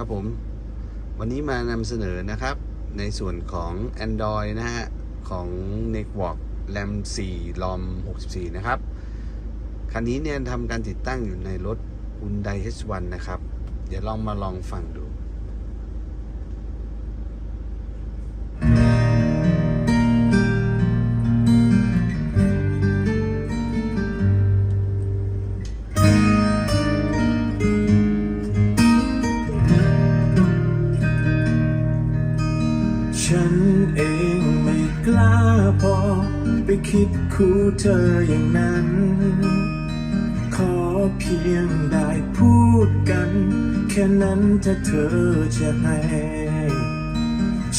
ครับผม วันนี้มานำเสนอนะครับ ในส่วนของ Android นะฮะ ของ n e t w o r k RAM 4 ROM 64 นะครับ คันนี้เนี่ยทำการติดตั้งอยู่ในรถ Hyundai H1 นะครับ เดี๋ยวลองมาลองฟังดู ไปคิดคู่เธออย่างนั้น ขอเพียงได้พูดกัน แค่นั้นถ้าเธอจะให้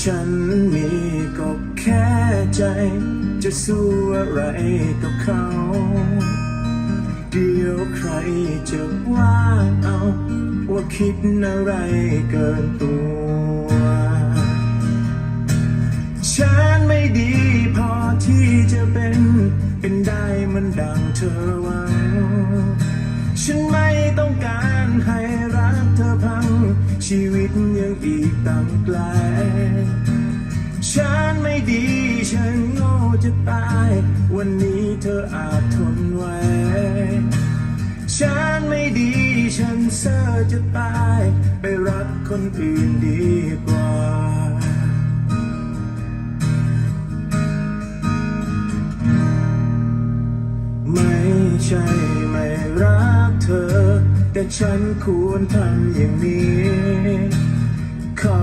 ฉันมีก็แค่ใจ จะสู้อะไรกับเขา เดี๋ยวใครจะว่าเอา ว่าคิดอะไรเกินตัว ฉันไม่ดี ดังเธอหวัง ฉันไม่ต้องการให้รักเธอพัง ชีวิตยังอีกตั้งไกล ฉันไม่ดีฉันโง่จะตาย วันนี้เธออาจทนไว้ ฉันไม่ดีฉันเซอจะตาย ไปรักคนอื่นดีกว่า ใช่ไม่รักเธอ แต่ฉันควรทำอย่างนี้ ขอ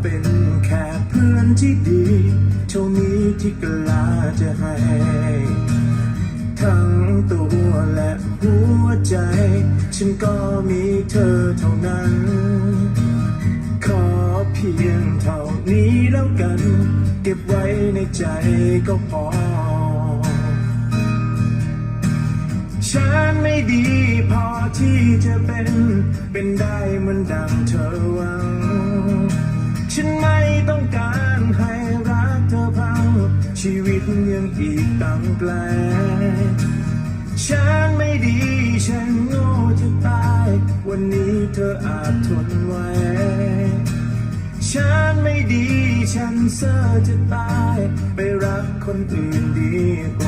เป็นแค่เพื่อนที่ดีเท่านี้ที่กล้าจะให้ ทั้งตัวและหัวใจ ฉันก็มีเธอเท่านั้น ขอเพียงเท่านี้แล้วกัน เก็บไว้ในใจก็พอ ไม่ดีพอที่จะเป็น เป็นได้เหมือนดังเธอหวัง ฉันไม่ต้องการให้รักเธอพัง ชีวิตยังอีกตั้งไกลฉันไม่ดี ฉันโง่จะตาย วันนี้เธออาจทนไว้ฉันไม่ดี ฉันเซอจะตาย ไปรักคนอื่นดีกว่า